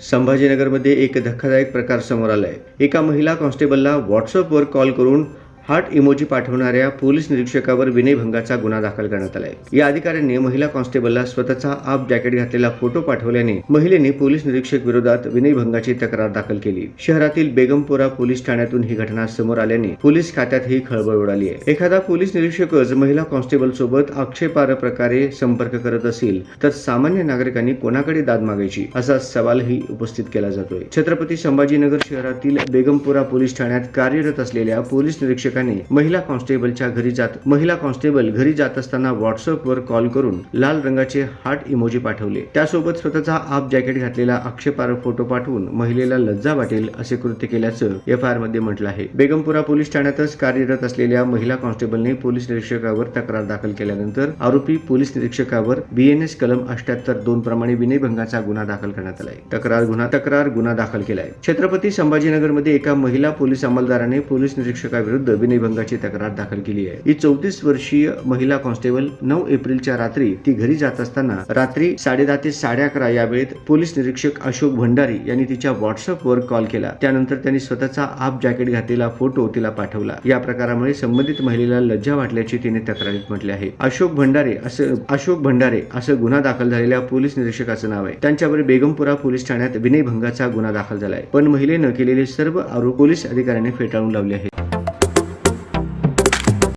संभाजीनगरमध्ये एक धक्कादायक प्रकार समोर आलाय. एका महिला कॉन्स्टेबलला व्हॉट्सअपवर कॉल करून हार्ट इमोजी पाठवणाऱ्या पोलीस निरीक्षकावर विनयभंगाचा गुन्हा दाखल करण्यात आलाय. या अधिकाऱ्यांनी महिला कॉन्स्टेबलला स्वतःचा आप जॅकेट घातलेला फोटो पाठवल्याने महिलेने पोलीस निरीक्षक विरोधात विनयभंगाची तक्रार दाखल केली. शहरातील बेगमपुरा पोलीस ठाण्यातून ही घटना समोर आल्याने पोलीस खात्यातही खळबळ उडाली आहे. एखादा पोलीस निरीक्षकच महिला कॉन्स्टेबल सोबत आक्षेपार्ह प्रकारे संपर्क करत असेल तर सामान्य नागरिकांनी कोणाकडे दाद मागायची असा सवालही उपस्थित केला जातोय. छत्रपती संभाजीनगर शहरातील बेगमपुरा पोलीस ठाण्यात कार्यरत असलेल्या पोलीस निरीक्षक निरीक्षकांनी महिला कॉन्स्टेबलच्या घरी जात महिला कॉन्स्टेबल घरी जात असताना व्हॉट्सअपवर कॉल करून लाल रंगाचे हार्ट इमोजी पाठवले. त्यासोबत स्वतःचा आप जॅकेट घातलेला आक्षेपार्ह फोटो पाठवून महिलेला लज्जा वाटेल असे कृत्य केल्याचं एफ आय आरमध्ये म्हटलं आहे. बेगमपुरा पोलीस ठाण्यातच कार्यरत असलेल्या महिला कॉन्स्टेबलने पोलीस निरीक्षकावर तक्रार दाखल केल्यानंतर आरोपी पोलीस निरीक्षकावर बीएनएस कलम अठ्याहत्तर दोन प्रमाणे विनयभंगाचा गुन्हा दाखल करण्यात आलाय. तक्रार गुन्हा तक्रार गुन्हा दाखल केलाय. छत्रपती संभाजीनगरमध्ये एका महिला पोलीस अंमलदाराने पोलीस निरीक्षकाविरुद्ध विनयभंगाची तक्रार दाखल केली आहे. ही चौतीस वर्षीय महिला कॉन्स्टेबल नऊ एप्रिलच्या रात्री ती घरी जात असताना रात्री साडेदहा ते साडे अकरा या वेळेत पोलीस निरीक्षक अशोक भंडारी यांनी तिच्या व्हॉट्सअपवर कॉल केला. त्यानंतर त्यांनी स्वतःचा आप जॅकेट घातलेला फोटो तिला पाठवला. या प्रकारामुळे संबंधित महिलेला लज्जा वाटल्याची तिने तक्रारीत म्हटले आहे. अशोक भंडारे असं अशोक भंडारे असं गुन्हा दाखल झालेल्या पोलीस निरीक्षकाचं नाव आहे. त्यांच्यावर बेगमपुरा पोलीस ठाण्यात विनयभंगाचा गुन्हा दाखल झालाय. पण महिलेनं केलेले सर्व आरोप पोलीस अधिकाऱ्यांनी फेटाळून लावले आहेत.